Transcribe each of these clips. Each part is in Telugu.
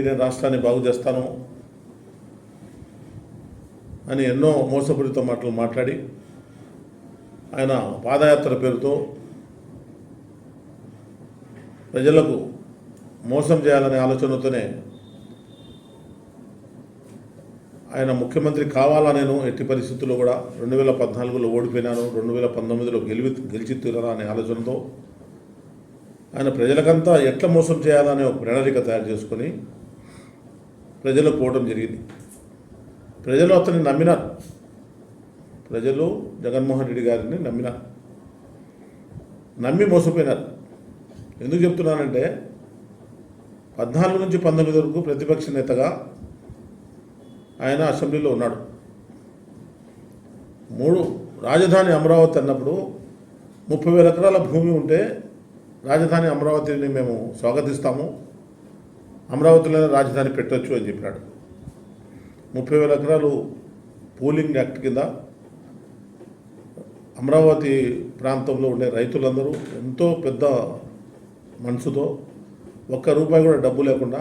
నేను రాష్ట్రాన్ని బాగు చేస్తాను అని ఎన్నో మోసపూరిత మాటలు మాట్లాడి ఆయన పాదయాత్ర పేరుతో ప్రజలకు మోసం చేయాలనే ఆలోచనతోనే ఆయన ముఖ్యమంత్రి కావాలా నేను ఎట్టి పరిస్థితుల్లో కూడా రెండు వేల పద్నాలుగులో ఓడిపోయినాను రెండు వేల పంతొమ్మిదిలో గెలివి గెలిచి తీరాలా అనే ఆలోచనతో ఆయన ప్రజలకంతా ఎట్లా మోసం చేయాలనే ఒక ప్రణాళిక తయారు చేసుకొని ప్రజలు పోవడం జరిగింది. ప్రజలు అతన్ని నమ్మినారు. ప్రజలు జగన్మోహన్ రెడ్డి గారిని నమ్మినారు. నమ్మి మోసపోయినారు. ఎందుకు చెప్తున్నానంటే పద్నాలుగు నుంచి పంతొమ్మిది వరకు ప్రతిపక్ష నేతగా ఆయన అసెంబ్లీలో ఉన్నాడు. మూడు రాజధాని అమరావతి అన్నప్పుడు ముప్పై వేల ఎకరాల భూమి ఉంటే రాజధాని అమరావతిని మేము స్వాగతిస్తాము. అమరావతిలోనే రాజధాని పెట్టొచ్చు అని చెప్పినాడు. ముప్పై వేల ఎకరాలు పోలింగ్ యాక్ట్ కింద అమరావతి ప్రాంతంలో ఉండే రైతులందరూ ఎంతో పెద్ద మనసుతో ఒక్క రూపాయి కూడా డబ్బు లేకుండా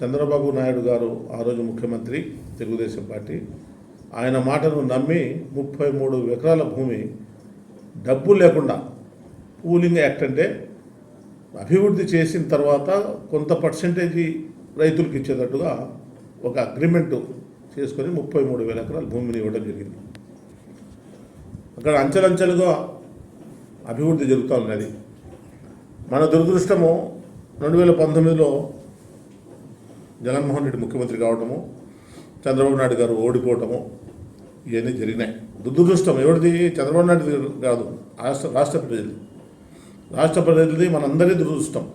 చంద్రబాబు నాయుడు గారు ఆ రోజు ముఖ్యమంత్రి తెలుగుదేశం పార్టీ ఆయన మాటను నమ్మి ముప్పై మూడు ఎకరాల భూమి డబ్బు లేకుండా పూలింగ్ యాక్ట్ అంటే అభివృద్ధి చేసిన తర్వాత కొంత పర్సంటేజీ రైతులకు ఇచ్చేటట్టుగా ఒక అగ్రిమెంట్ చేసుకొని ముప్పై మూడు వేల ఎకరాల భూమిని ఇవ్వడం జరిగింది. అక్కడ అంచెలంచెలుగా అభివృద్ధి జరుగుతూ ఉన్నది. మన దురదృష్టము రెండు వేల పంతొమ్మిదిలో జగన్మోహన్ రెడ్డి ముఖ్యమంత్రి కావటము చంద్రబాబు నాయుడు గారు ఓడిపోవటము ఇవన్నీ జరిగినాయి. దురదృష్టం ఎవరిది? చంద్రబాబు నాయుడు కాదు రాష్ట్ర రాష్ట్ర ప్రజలు రాష్ట్ర ప్రజలది మనందరి దురదృష్టం.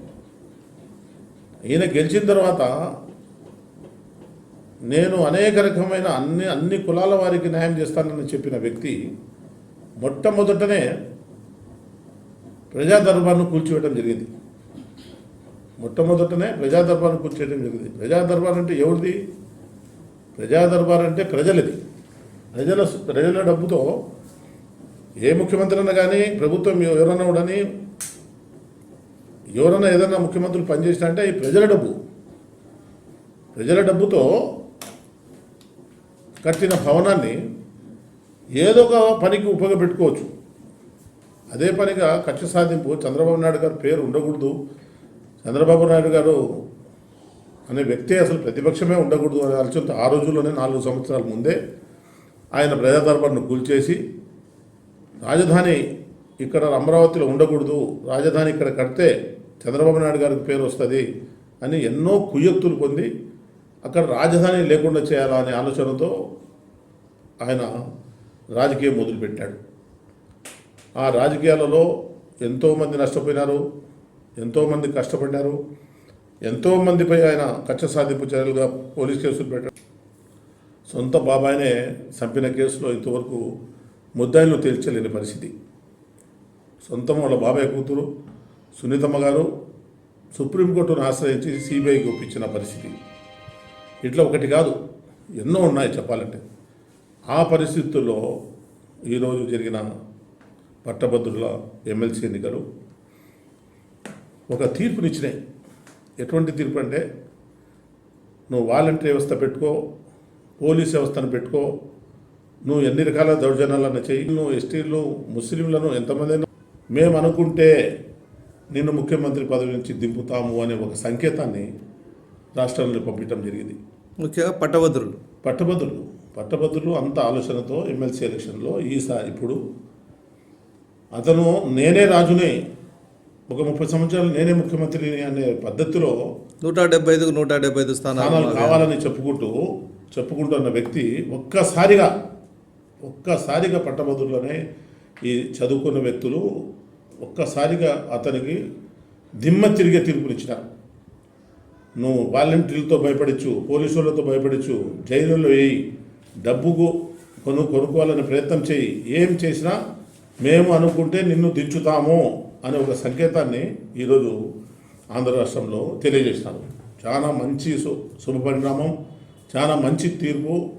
ఈయన గెలిచిన తర్వాత నేను అనేక రకమైన అన్ని అన్ని కులాల వారికి న్యాయం చేస్తానని చెప్పిన వ్యక్తి మొట్టమొదటనే ప్రజా దర్బార్ను కూల్చివేయడం జరిగింది. మొట్టమొదటనే ప్రజా దర్బార్ను కూల్చేయడం జరిగింది. ప్రజా దర్బార్ అంటే ఎవరిది? ప్రజా దర్బార్ అంటే ప్రజలది. ప్రజల ప్రజల డబ్బుతో ఏ ముఖ్యమంత్రి అయినా కానీ ప్రభుత్వం ఎవరన్నా ఉండని ఎవరన్నా ఏదైనా ముఖ్యమంత్రులు పనిచేసినా అంటే ఈ ప్రజల డబ్బు. ప్రజల డబ్బుతో కట్టిన భవనాన్ని ఏదో ఒక పనికి ఉపయోగపెట్టుకోవచ్చు. అదే పనిగా కక్ష సాధింపు చంద్రబాబు నాయుడు గారి పేరు ఉండకూడదు. చంద్రబాబు నాయుడు గారు అనే వ్యక్తి అసలు ప్రతిపక్షమే ఉండకూడదు అనే ఆలోచనతో ఆ రోజుల్లోనే నాలుగు సంవత్సరాల ముందే ఆయన ప్రజాదర్బార్ను కూల్చేసి రాజధాని ఇక్కడ అమరావతిలో ఉండకూడదు రాజధాని ఇక్కడ కడితే చంద్రబాబు నాయుడు గారికి పేరు వస్తుంది అని ఎన్నో కుయక్తులు పొంది అక్కడ రాజధాని లేకుండా చేయాలా అనే ఆలోచనతో ఆయన రాజకీయం మొదలుపెట్టాడు. ఆ రాజకీయాలలో ఎంతోమంది నష్టపోయినారు ఎంతోమంది కష్టపడ్డారు ఎంతోమందిపై ఆయన కక్ష సాధింపు చర్యలుగా పోలీస్ కేసులు పెట్టాడు. సొంత బాబాయినే చంపిన కేసులో ఇంతవరకు ముద్దాయిలు తేల్చలేని పరిస్థితి. సొంతం వాళ్ళ బాబాయ్ కూతురు సునీతమ్మ గారు సుప్రీంకోర్టును ఆశ్రయించి సిబిఐకి ఒప్పించిన పరిస్థితి. ఇట్లా ఒకటి కాదు ఎన్నో ఉన్నాయి చెప్పాలంటే. ఆ పరిస్థితుల్లో ఈరోజు జరిగిన పట్టభద్రుల ఎమ్మెల్సీ ఎన్నికలు ఒక తీర్పునిచ్చినాయి ఎటువంటి తీర్పు అంటే నువ్వు వాలంటీర్ వ్యవస్థ పెట్టుకో పోలీస్ వ్యవస్థను పెట్టుకో నువ్వు ఎన్ని రకాల దౌర్జన్యాలను చేయి నువ్వు ఎస్టీలు ముస్లింలను ఎంతమంది మేము అనుకుంటే నిన్ను ముఖ్యమంత్రి పదవి నుంచి దింపుతాము అనే ఒక సంకేతాన్ని రాష్ట్రంలో పంపించడం జరిగింది. ముఖ్యంగా పట్టభద్రులు. పట్టభద్రులు. పట్టభద్రులు అంత ఆలోచనతో ఎమ్మెల్సీ ఎలక్షన్లో ఈసారి ఇప్పుడు అతను నేనే రాజునే ఒక ముప్పై సంవత్సరాలు నేనే ముఖ్యమంత్రిని అనే పద్ధతిలో నూట డెబ్బై ఐదుకు నూట డెబ్బై ఐదు స్థానాలు స్థానాలు కావాలని చెప్పుకుంటూ చెప్పుకుంటున్న వ్యక్తి ఒక్కసారిగా ఒక్కసారిగా పట్టభద్రులనే ఈ చదువుకున్న వ్యక్తులు ఒక్కసారిగా అతనికి దిమ్మ తిరిగే తీర్పునిచ్చినారు నువ్వు వాలంటీర్లతో భయపడచ్చు పోలీసులతో భయపడచ్చు జైలులో వేయి డబ్బుకు కొను కొనుక్కోవాలనే ప్రయత్నం చేయి. ఏం చేసినా మేము అనుకుంటే నిన్ను దించుతాము అనే ఒక సంకేతాన్ని ఈరోజు ఆంధ్ర రాష్ట్రంలో తెలియజేసినారు చాలా మంచి శుభ పరిణామం చాలా మంచి తీర్పు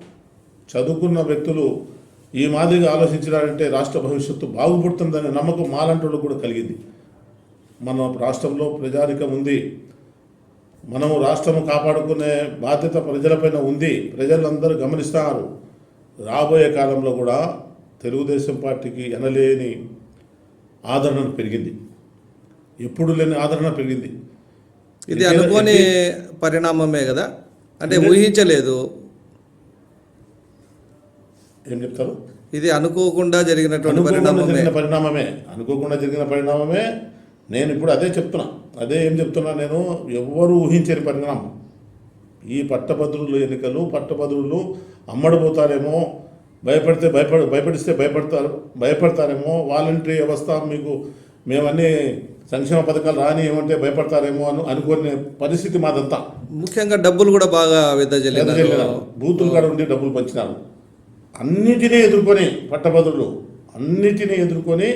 చదువుకున్న వ్యక్తులు ఈ మాదిరిగా ఆలోచించినారంటే రాష్ట్ర భవిష్యత్తు బాగుపడుతుందనే నమ్మకం మాలంటోళ్ళకు కూడా కలిగింది. మన రాష్ట్రంలో ప్రజానికం ఉంది. మనము రాష్ట్రము కాపాడుకునే బాధ్యత ప్రజలపైన ఉంది. ప్రజలందరూ గమనిస్తున్నారు రాబోయే కాలంలో కూడా తెలుగుదేశం పార్టీకి ఎనలేని ఆదరణ పెరిగింది. ఎప్పుడు లేని ఆదరణ పెరిగింది. ఇది అనుకోని పరిణామమే కదా? అంటే ఊహించలేదు. ఏం చెప్తారు? ఇది అనుకోకుండా జరిగినటువంటి జరిగిన పరిణామమే. అనుకోకుండా జరిగిన పరిణామమే. నేను ఇప్పుడు అదే చెప్తున్నా. అదే ఏం చెప్తున్నా నేను? ఎవ్వరూ ఊహించని పరిణామం. ఈ పట్టభద్రులు ఎన్నికలు పట్టభద్రులు అమ్మడిపోతారేమో భయపడితే భయపడ భయపడిస్తే భయపడతారు భయపడతారేమో వాలంటరీ వ్యవస్థ మీకు మేమన్నీ సంక్షేమ పథకాలు రాని ఏమంటే భయపడతారేమో అని అనుకునే పరిస్థితి మాదంతా. ముఖ్యంగా డబ్బులు కూడా బాగా. బూతులు కాడ ఉండి డబ్బులు పంచినారు. అన్నిటినీ ఎదుర్కొని పట్టభద్రులు అన్నిటినీ ఎదుర్కొని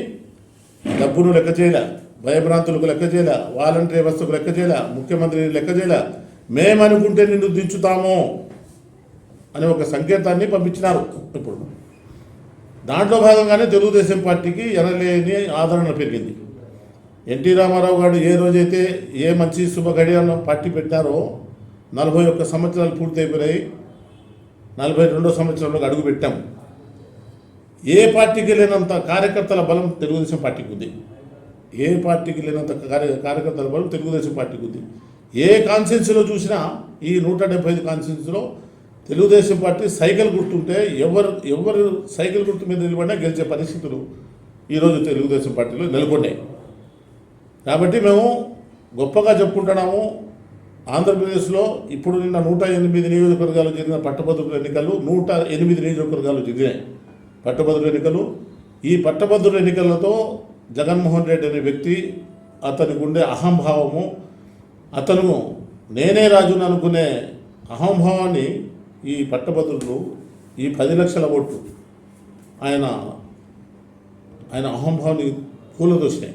డబ్బును లెక్క చేయలే భయభ్రాంతులకు లెక్క చేయలే వాలంటీర్ వ్యవస్థకు లెక్క చేయలే ముఖ్యమంత్రిని లెక్క చేయలే. మేమనుకుంటే నిన్ను దించుతాము అనే ఒక సంకేతాన్ని పంపించినారు ఇప్పుడు. దాంట్లో భాగంగానే తెలుగుదేశం పార్టీకి ఎనలేని ఆదరణ పెరిగింది. ఎన్టీ రామారావు గారు ఏ రోజైతే ఏ మంచి శుభ గడియాలను పార్టీ పెట్టారో నలభై ఒక్క సంవత్సరాలు పూర్తయిపోయాయి నలభై రెండో సంవత్సరంలో అడుగు పెట్టాం. ఏ పార్టీకి లేనంత కార్యకర్తల బలం తెలుగుదేశం పార్టీకి ఉంది. ఏ పార్టీకి లేనంత కార్య కార్యకర్తల బలం తెలుగుదేశం పార్టీకి ఉంది. ఏ కాన్స్టిట్యున్సీలో చూసినా ఈ నూట డెబ్బై ఐదు కాన్స్టిట్యున్సీలో తెలుగుదేశం పార్టీ సైకిల్ గుర్తుంటే ఎవరు ఎవరు సైకిల్ గుర్తు మీద నిలబడినా గెలిచే పరిస్థితులు ఈరోజు తెలుగుదేశం పార్టీలో నెలకొన్నాయి. కాబట్టి మేము గొప్పగా చెప్పుకుంటున్నాము. ఆంధ్రప్రదేశ్లో ఇప్పుడు నిన్న నూట ఎనిమిది నియోజకవర్గాలు జరిగిన పట్టభద్రుల ఎన్నికలు నూట ఎనిమిది నియోజకవర్గాలు జరిగినాయి పట్టభద్రుల ఎన్నికలు. ఈ పట్టభద్రుల ఎన్నికలతో జగన్మోహన్ రెడ్డి అనే వ్యక్తి అతనికి ఉండే అహంభావము. అతను నేనే రాజును అనుకునే అహంభావాన్ని ఈ పట్టభద్రులు ఈ పది లక్షల ఓట్లు ఆయన ఆయన అహంభావాన్ని కూలదోసినాయి.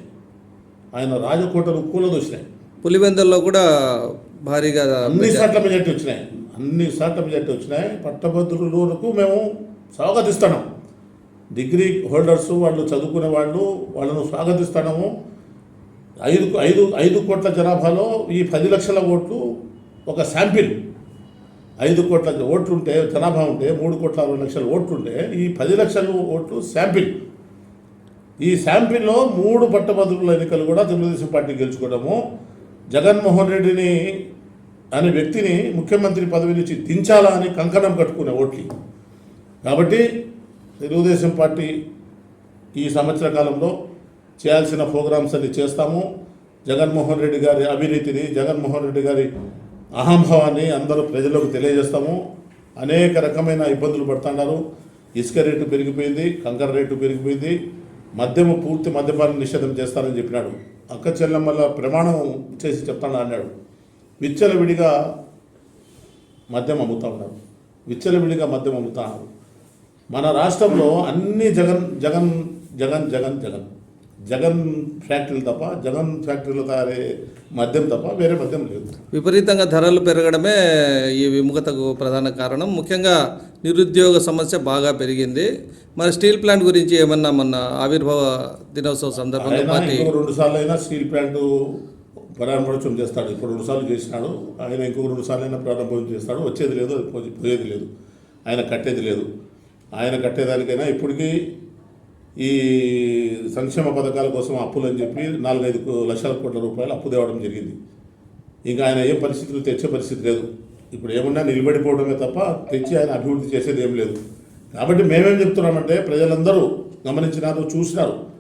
ఆయన రాజకోటలు కూలదోసినాయి. పులివెందుల్లో కూడా భారీగా అన్ని సార్ల మెజార్టీ వచ్చినాయి. అన్ని సార్ల మెజార్టీ వచ్చినాయి. పట్టభద్రులకు మేము స్వాగతిస్తున్నాం. డిగ్రీ హోల్డర్స్ వాళ్ళు చదువుకునే వాళ్ళు వాళ్ళను స్వాగతిస్తున్నాము. ఐదు ఐదు ఐదు కోట్ల జనాభాలో ఈ పది లక్షల ఓట్లు ఒక శాంపిల్. ఐదు కోట్ల ఓట్లు ఉంటే జనాభా ఉంటే మూడు కోట్ల అరవై లక్షల ఓట్లు ఉంటే ఈ పది లక్షల ఓట్లు శాంపిల్. ఈ శాంపిల్లో మూడు పట్టభద్రుల ఎన్నికలు కూడా తెలుగుదేశం పార్టీ గెలుచుకోవడము. జగన్మోహన్ రెడ్డిని అనే వ్యక్తిని ముఖ్యమంత్రి పదవి నుంచి దించాలా అని కంకణం కట్టుకునే ఓట్లు. కాబట్టి తెలుగుదేశం పార్టీ ఈ సంవత్సర కాలంలో చేయాల్సిన ప్రోగ్రామ్స్ అన్ని చేస్తాము. జగన్మోహన్ రెడ్డి గారి అవినీతిని జగన్మోహన్ రెడ్డి గారి అహంభావాన్ని అందరూ ప్రజలకు తెలియజేస్తాము. అనేక రకమైన ఇబ్బందులు పడుతున్నారు. ఇసుక రేటు పెరిగిపోయింది కంకర రేటు పెరిగిపోయింది. మద్యము పూర్తి మద్యపాన నిషేధం చేస్తానని చెప్పినాడు. అక్క చెల్లెమ్మల ప్రమాణం చేసి చెప్తాను అన్నాడు. విచ్చలవిడిగా మద్యం అమ్ముతా ఉన్నారు. విచ్చలవిడిగా మద్యం అమ్ముతా ఉన్నారు. మన రాష్ట్రంలో అన్ని జగన్ జగన్ జగన్ జగన్ జగన్. జగన్ ఫ్యాక్టరీలు తప్ప జగన్ ఫ్యాక్టరీలో తయారయ్యే మద్యం తప్ప వేరే మద్యం లేదు. విపరీతంగా ధరలు పెరగడమే ఈ విముఖతకు ప్రధాన కారణం. ముఖ్యంగా నిరుద్యోగ సమస్య బాగా పెరిగింది. మరి స్టీల్ ప్లాంట్ గురించి ఏమన్నా మొన్న ఆవిర్భావ దినోత్సవ సందర్భంగా రెండు సార్లు అయినా స్టీల్ ప్లాంట్ ప్రారంభోత్సవం చేస్తాడు. ఇప్పుడు రెండు సార్లు చేసినాడు. ఆయన ఇంకొక రెండు సార్లు అయినా ప్రారంభోత్సవం చేస్తాడు. వచ్చేది లేదు పోయేది లేదు. ఆయన కట్టేది లేదు. ఆయన కట్టేదానికైనా ఇప్పటికీ ఈ సంక్షేమ పథకాల కోసం అప్పులు అని చెప్పి నాలుగైదు లక్షల కోట్ల రూపాయలు అప్పు తేవడం జరిగింది. ఇంకా ఆయన ఏ పరిస్థితులు తెచ్చే పరిస్థితి లేదు. ఇప్పుడు ఏమన్నా నిలబడిపోవడమే తప్ప తెచ్చి ఆయన అభివృద్ధి చేసేది ఏం లేదు. కాబట్టి మేమేం చెప్తున్నామంటే ప్రజలందరూ గమనించినారు చూసినారు.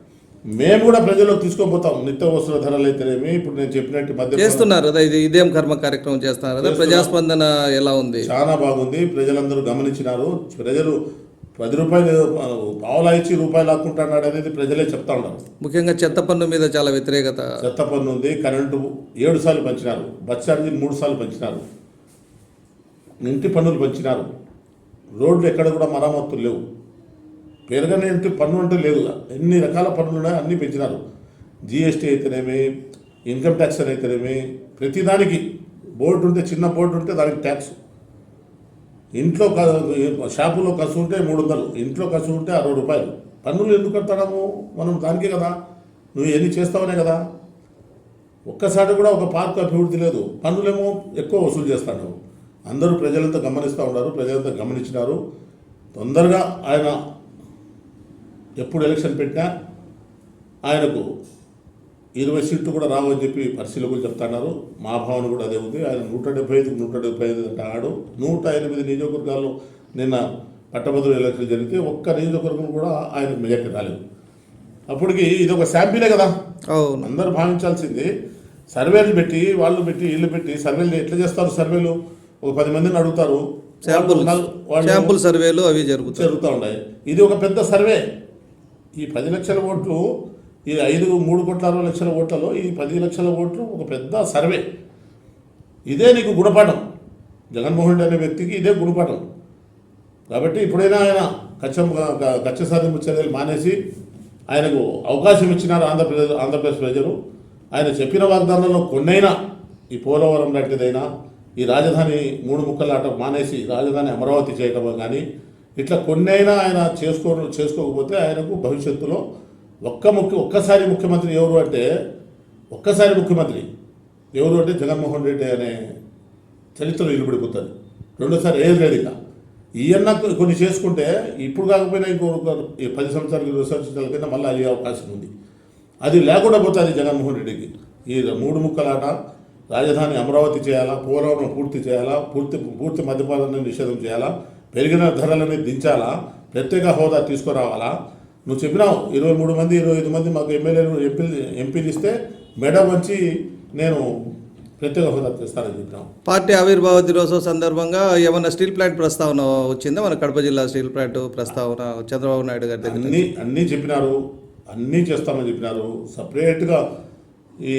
మేము కూడా ప్రజలకు తీసుకోపోతాం నిత్యావసర ధరలు అయితేనేమి. ఇప్పుడు నేను చెప్పినట్టు మధ్య చేస్తున్నారు కదా ఇది ఇదేం కర్మ కార్యక్రమం చేస్తున్నారు కదా? ప్రజాస్పందన ఎలా ఉంది? చాలా బాగుంది. ప్రజలందరూ గమనించినారు. ప్రజలు పది రూపాయలు పావులా ఇచ్చి రూపాయలు లాక్కుంటున్నాడు అనేది ప్రజలే చెప్తా ఉన్నారు. ముఖ్యంగా చెత్త పన్ను మీద చాలా వ్యతిరేకత. చెత్త పన్ను ఉంది. కరెంటు ఏడు సార్లు పంచినారు. బస్ ఛార్జీలు మూడు సార్లు పంచినారు. ఇంటి పన్నులు పంచినారు. రోడ్లు ఎక్కడ కూడా మరమ్మతులు లేవు. పెరగని పన్ను అంటే లేదు ఎన్ని రకాల పన్నులు ఉన్నాయో అన్నీ పెంచినారు. జిఎస్టీ అయితేనేమి ఇన్కమ్ ట్యాక్స్ అని అయితేనేమి ప్రతిదానికి బోర్డు ఉంటే చిన్న బోర్డు ఉంటే దానికి ట్యాక్స్ ఇంట్లో షాపులో ఖర్చు ఉంటే మూడు వందలు ఇంట్లో ఖర్చు ఉంటే అరవై రూపాయలు. పన్నులు ఎందుకు కడతాము మనం దానికే కదా. నువ్వు ఎన్ని చేస్తావనే కదా. ఒక్కసారి కూడా ఒక పార్క్ అభివృద్ధి లేదు. పన్నులేమో ఎక్కువ వసూలు చేస్తాడు. అందరూ ప్రజలంతా గమనిస్తూ ఉన్నారు ప్రజలంతా గమనించినారు. తొందరగా ఆయన ఎప్పుడు ఎలక్షన్ పెట్టినా ఆయనకు ఇరవై సీట్లు కూడా రావని చెప్పి పరిశీలకులు చెప్తున్నారు మా భావన కూడా అదే ఉంది. ఆయన నూట డెబ్బై ఐదు నూట డెబ్బై ఐదు అంటాడు నూట ఎనిమిది నియోజకవర్గాల్లో నిన్న పట్టభద్రుల ఎలక్షన్ జరిగితే ఒక్క నియోజకవర్గం కూడా ఆయనకు మెజార్టీ రాలేదు. అప్పటికి ఇది ఒక శాంపిలే కదా. అందరూ భావించాల్సింది సర్వేలు పెట్టి వాళ్ళు పెట్టి ఇల్లు పెట్టి సర్వేలు ఎట్లా చేస్తారు సర్వేలు? ఒక పది మందిని అడుగుతారు. శాంపుల్ సర్వేలు అవి జరుగుతూ ఉన్నాయి ఇది ఒక పెద్ద సర్వే. ఈ పది లక్షల ఓట్లు ఈ ఐదు మూడు కోట్ల అరవై లక్షల ఓట్లలో ఈ పది లక్షల ఓట్లు ఒక పెద్ద సర్వే. ఇదే నీకు గుణపాఠం. జగన్మోహన్ రెడ్డి అనే వ్యక్తికి ఇదే గుణపాఠం. కాబట్టి ఇప్పుడైనా ఆయన కచ్చం కచ్చ సాధింపు చర్యలు మానేసి ఆయనకు అవకాశం ఇచ్చినారు ఆంధ్రప్రదేశ్ ఆంధ్రప్రదేశ్ ప్రజలు. ఆయన చెప్పిన వాగ్దానాల్లో కొన్నైనా ఈ పోలవరం లాంటిదైనా ఈ రాజధాని మూడు ముక్కలాట మానేసి రాజధాని అమరావతి చేయటం కానీ ఇట్లా కొన్నైనా ఆయన చేసుకో చేసుకోకపోతే ఆయనకు భవిష్యత్తులో ఒక్క ముఖ్య ఒక్కసారి ముఖ్యమంత్రి ఎవరు అంటే ఒక్కసారి ముఖ్యమంత్రి ఎవరు అంటే జగన్మోహన్ రెడ్డి అనే చరిత్రలో నిలబడిపోతుంది రెండోసారి ఏది లేదు ఇక ఈయన కొన్ని చేసుకుంటే ఇప్పుడు కాకపోయినా ఇంకో ఈ పది సంవత్సరాలు ఇరవై సంవత్సరాల కింద మళ్ళీ అయ్యే అవకాశం ఉంది. అది లేకుండా పోతుంది జగన్మోహన్ రెడ్డికి. ఈ మూడు ముక్కలాట రాజధాని అమరావతి చేయాలా పోలవరం పూర్తి చేయాలా పూర్తి పూర్తి మద్యపాలన నిషేధం చేయాలా పెరిగిన ధరలని దించాలా? ప్రత్యేక హోదా తీసుకురావాలా? నువ్వు చెప్పినావు ఇరవై మూడు మంది ఇరవై ఐదు మంది మాకు ఎమ్మెల్యేలు ఎంపీలు ఎంపీలు ఇస్తే మెడ వంచి నేను ప్రత్యేక హోదా తెస్తానని చెప్పినావు. పార్టీ ఆవిర్భావ దినోత్సవం సందర్భంగా ఏమన్నా స్టీల్ ప్లాంట్ ప్రస్తావన వచ్చిందా? మన కడప జిల్లా స్టీల్ ప్లాంట్ ప్రస్తావన చంద్రబాబు నాయుడు గారి దగ్గర అన్నీ అన్నీ చెప్పినారు అన్నీ చేస్తామని చెప్పినారు. సపరేట్గా ఈ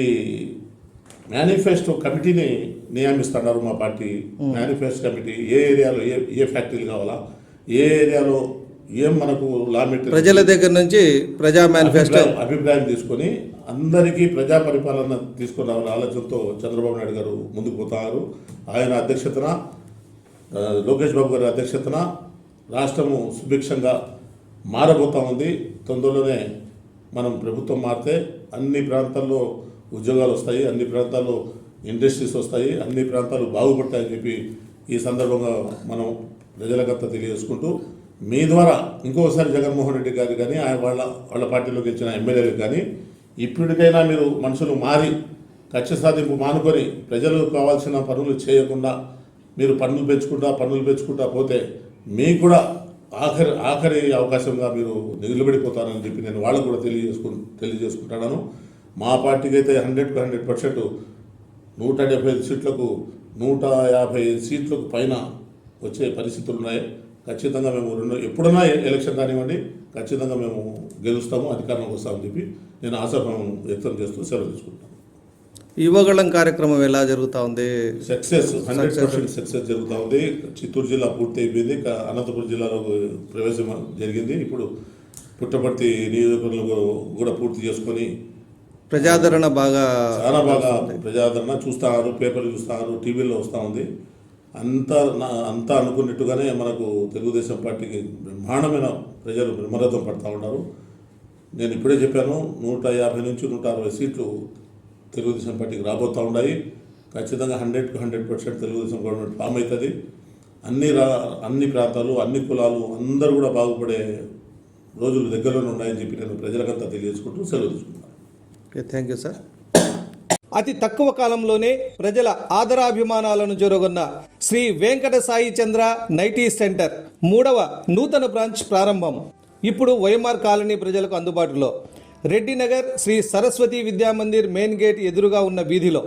మేనిఫెస్టో కమిటీని నియమిస్తున్నారు మా పార్టీ. మేనిఫెస్టో కమిటీ ఏ ఏరియాలో ఏ ఏ ఫ్యాక్టరీలు కావాలా? ఏ ఏరియాలో ఏం మనకు లా ప్రజల దగ్గర నుంచి ప్రజా మేనిఫెస్టో అభిప్రాయం తీసుకొని అందరికీ ప్రజా పరిపాలన తీసుకుని రావాలని ఆలోచనతో చంద్రబాబు నాయుడు గారు ముందుకు పోతున్నారు ఆయన అధ్యక్షతన లోకేష్ బాబు గారి అధ్యక్షతన రాష్ట్రము సుభిక్షంగా మారబోతా ఉంది. తొందరలోనే మనం ప్రభుత్వం మారితే అన్ని ప్రాంతాల్లో ఉద్యోగాలు వస్తాయి అన్ని ప్రాంతాల్లో ఇండస్ట్రీస్ వస్తాయి అన్ని ప్రాంతాలు బాగుపడతాయని చెప్పి ఈ సందర్భంగా మనం ప్రజలకంతా తెలియజేసుకుంటూ మీ ద్వారా ఇంకోసారి జగన్మోహన్ రెడ్డి గారు కానీ ఆయన వాళ్ళ వాళ్ళ పార్టీలోకి ఇచ్చిన ఎమ్మెల్యేలకు కానీ ఇప్పటికైనా మీరు మనుషులు మారి కక్ష సాధింపు మానుకొని ప్రజలకు కావాల్సిన పనులు చేయకుండా మీరు పన్నులు పెంచుకుంటా పన్నులు పెంచుకుంటా పోతే మీకు కూడా ఆఖరి ఆఖరి అవకాశంగా మీరు నిలబడిపోతారని చెప్పి నేను వాళ్ళకు కూడా తెలియజేసుకు తెలియజేసుకుంటాను మా పార్టీకి అయితే హండ్రెడ్కి హండ్రెడ్ పర్సెంట్ నూట డెబ్బై ఐదు సీట్లకు నూట యాభై సీట్లకు పైన వచ్చే పరిస్థితులు ఉన్నాయి. ఖచ్చితంగా మేము రెండు ఎప్పుడైనా ఎలక్షన్ కానివ్వండి ఖచ్చితంగా మేము గెలుస్తాము అధికారంలోకి వస్తామని చెప్పి నేను ఆశాభావం వ్యక్తం చేస్తూ సెలవు తీసుకుంటాను యువగళం కార్యక్రమం ఎలా జరుగుతూ ఉంది? సక్సెస్ హండ్రెడ్ పర్సెంట్ సక్సెస్ జరుగుతూ ఉంది. చిత్తూరు జిల్లా పూర్తి అయిపోయింది. అనంతపురం జిల్లాలో ప్రవేశం జరిగింది. ఇప్పుడు పుట్టపర్తి నియోజకవర్గంలో కూడా పూర్తి చేసుకొని ప్రజాదరణ బాగా చాలా బాగా ప్రజాదరణ చూస్తారు పేపర్లు చూస్తారు టీవీలో వస్తూ ఉంది. అంతా నా అంతా అనుకున్నట్టుగానే మనకు తెలుగుదేశం పార్టీకి బ్రహ్మాండమైన ప్రజలు బ్రహ్మరథం పడతా ఉన్నారు. నేను ఇప్పుడే చెప్పాను నూట యాభై నుంచి నూట అరవై సీట్లు తెలుగుదేశం పార్టీకి రాబోతూ ఉన్నాయి. ఖచ్చితంగా హండ్రెడ్కి hundred percent Telugu Desam government form అవుతుంది. అన్ని రా అన్ని ప్రాంతాలు అన్ని కులాలు అందరూ కూడా బాగుపడే రోజులు దగ్గరలోనే ఉన్నాయని చెప్పి నేను ప్రజలకంతా తెలియజేసుకుంటూ సెలవు తీసుకుంటాను థ్యాంక్ యూ సార్ అతి తక్కువ కాలంలోనే ప్రజల ఆదరాభిమానాలను జొరగొన్న శ్రీ వెంకట సాయి చంద్ర నైటీ సెంటర్ మూడవ నూతన బ్రాంచ్ ప్రారంభం. ఇప్పుడు వైఎంఆర్ కాలనీ ప్రజలకు అందుబాటులో. రెడ్డినగర్ శ్రీ సరస్వతి విద్యామందిర్ మెయిన్ గేట్ ఎదురుగా ఉన్న వీధిలో.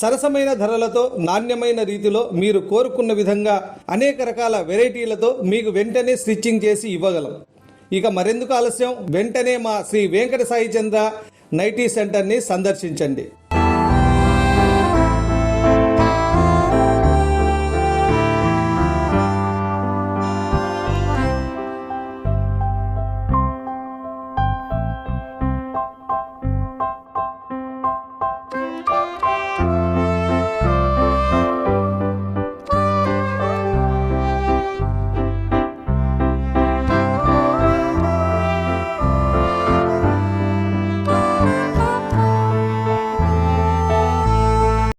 సరసమైన ధరలతో నాణ్యమైన రీతిలో మీరు కోరుకున్న విధంగా అనేక రకాల వెరైటీలతో మీకు వెంటనే స్టిచ్చింగ్ చేసి ఇవ్వగలం. ఇక మరెందుకు ఆలస్యం? వెంటనే మా శ్రీ వెంకట సాయి చంద్ర నైటీ సెంటర్ని సందర్శించండి.